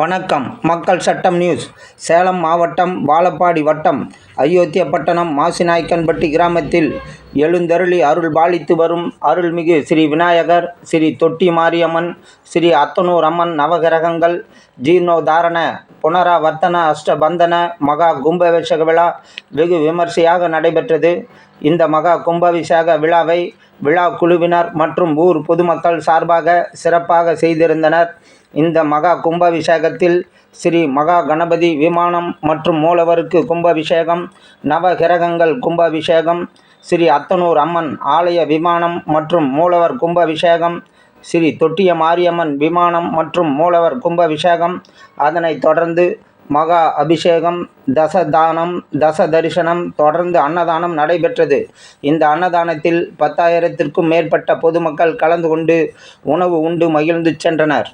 வணக்கம். மக்கள் சட்டம் நியூஸ். சேலம் மாவட்டம் வாழப்பாடி வட்டம் அயோத்தியப்பட்டணம் மாசிநாயக்கன்பட்டி கிராமத்தில் எழுந்தருளி அருள் பாலித்து வரும் அருள்மிகு ஸ்ரீ விநாயகர் ஸ்ரீ தொட்டி மாரியம்மன் ஸ்ரீ அத்தனூர் அம்மன் நவகிரகங்கள் ஜீர்ணோதாரண புனராவர்த்தன அஷ்டபந்தன மகா கும்பாபிஷேக விழா வெகு விமர்சையாக நடைபெற்றது. இந்த மகா கும்பாபிஷேக விழாவை விழா குழுவினர் மற்றும் ஊர் பொதுமக்கள் சார்பாக சிறப்பாக செய்திருந்தனர். இந்த மகா கும்பாபிஷேகத்தில் ஸ்ரீ மகா கணபதி விமானம் மற்றும் மூலவருக்கு கும்பாபிஷேகம் நவகிரகங்கள் கும்பாபிஷேகம் ஸ்ரீ அத்தனூர் அம்மன் ஆலய விமானம் மற்றும் மூலவர் கும்பாபிஷேகம் ஸ்ரீ தொட்டிய மாரியம்மன் விமானம் மற்றும் மூலவர் கும்பாபிஷேகம். அதனைத் தொடர்ந்து மகா அபிஷேகம் தசதானம் தச தரிசனம் தொடர்ந்து அன்னதானம் நடைபெற்றது. இந்த அன்னதானத்தில் பத்தாயிரத்திற்கும் மேற்பட்ட பொதுமக்கள் கலந்து கொண்டு உணவு உண்டு மகிழ்ந்து சென்றனர்.